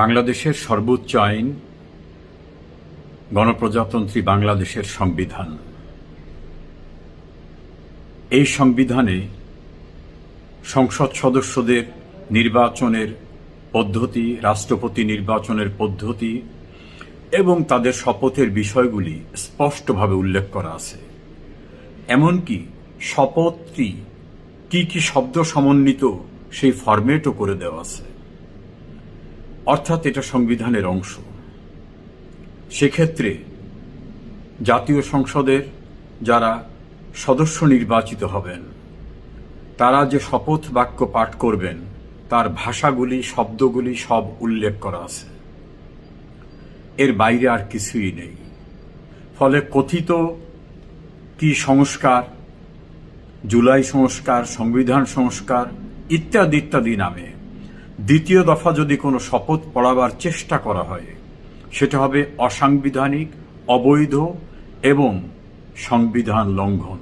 বাংলাদেশের সর্বোচ্চ আইন, গণপ্রজাতন্ত্রী বাংলাদেশের সংবিধান। এই সংবিধানে সংসদ সদস্যদের নির্বাচনের পদ্ধতি, রাষ্ট্রপতি নির্বাচনের পদ্ধতি এবং তাদের শপথের বিষয়গুলি স্পষ্টভাবে উল্লেখ করা আছে। এমনকি শপথটি কি কি শব্দ সমন্বিত সেই ফরম্যাটও করে দেওয়া আছে। অর্থাৎ এটা সংবিধানের অংশ। সেক্ষেত্রে জাতীয় সংসদের যারা সদস্য নির্বাচিত হবেন, তারা যে শপথ বাক্য পাঠ করবেন, তার ভাষাগুলি, শব্দগুলি সব উল্লেখ করা আছে। এর বাইরে আর কিছুই নেই। ফলে কথিত কি সংস্কার, জুলাই সংস্কার, সংবিধান সংস্কার ইত্যাদি ইত্যাদি নামে দ্বিতীয় দফা যদি কোনো শপথ পড়াবার চেষ্টা করা হয়, সেটা হবে অসাংবিধানিক, অবৈধ এবং সংবিধান লঙ্ঘন।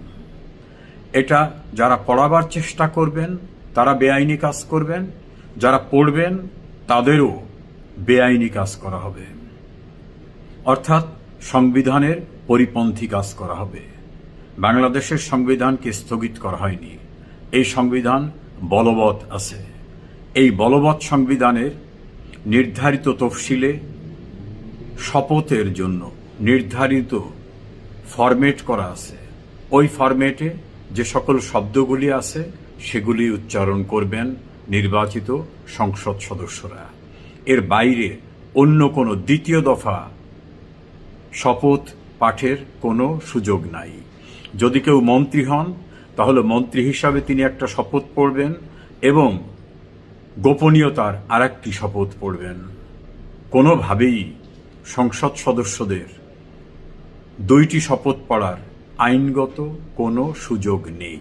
এটা যারা পড়াবার চেষ্টা করবেন, তারা বেআইনি কাজ করবেন, যারা পড়বেন, তাদেরও বেআইনি কাজ করা হবে। অর্থাৎ সংবিধানের পরিপন্থী কাজ করা হবে। বাংলাদেশের সংবিধানকে স্থগিত করা হয়নি। এই সংবিধান বলবৎ আছে। এই বলবৎ সংবিধানের নির্ধারিত তফসিলে শপথের জন্য নির্ধারিত ফরম্যাট করা আছে। ওই ফরম্যাটে যে সকল শব্দগুলি আছে, সেগুলি উচ্চারণ করবেন নির্বাচিত সংসদ সদস্যরা। এর বাইরে অন্য কোনো দ্বিতীয় দফা শপথ পাঠের কোনো সুযোগ নাই। যদি কেউ মন্ত্রী হন, তাহলে মন্ত্রী হিসাবে তিনি একটা শপথ পড়বেন এবং গোপনীয়তার আর একটি শপথ পড়বেন। কোনোভাবেই সংসদ সদস্যদের দুইটি শপথ পড়ার আইনগত কোনো সুযোগ নেই।